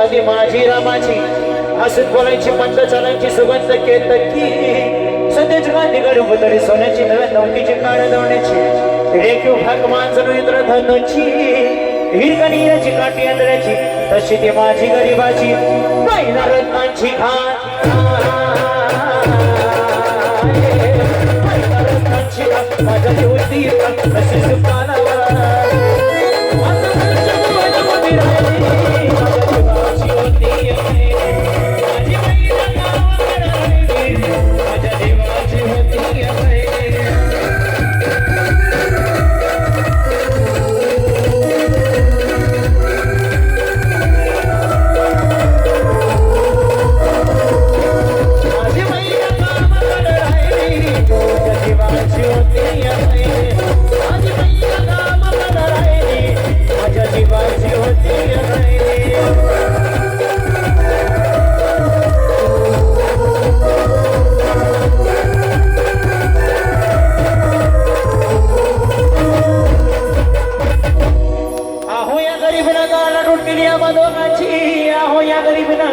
मनाची माझी रामाची. हसत बोलायची मंद चालायची सुगंध केत की सध्याच गांधी गडबुतरी सोन्याची नव्या नौकीची काळ दवण्याची रेखीव भाग मांजर इंद्रधनुची हिरकणीची काठी आंधळ्याची तशी ती माझी गरीबाची. महिना रत्नांची खान माझ्या होती तशी सुखानावर आम्हा दोघांची आहो या गरीबीला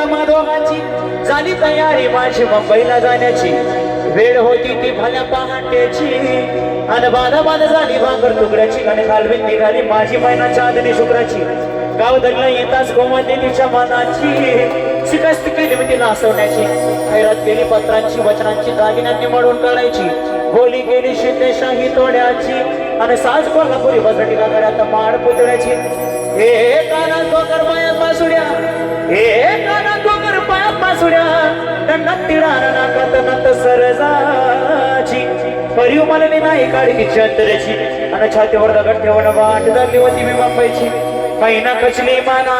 आम्हा दोघांची झाली तयारी माझी मुंबईला जाण्याची. वेळ होती ती भल्या पहाटेची. आणि बाधा बाधा झाली भाकर तुकड्याची. आणि कालवीत निघाली माझी महिना चांदणी शुक्राची. गाव धरला येताच गोमाते तिच्या मनाची. शिकस्त केली मी ती नासवण्याची. खैरात केली पत्रांची वचनांची दागिन्यांनी मळून काढायची. बोली गेली शितेशाही तोड्याची. आणि साज कोल्हापुरी बसटिका गड्यात माड पुतळ्याची. हे काना ठोकर पाया पासुड्या. हे काना ठोकर पाया पासुड्या. दंडात तिडार नाकात नात सरजाची. परिव मला नाही काढली चंद्रची आणि छातीवर दगड ठेवण वाट धरली होती मी बापायची काही ना कचली माना.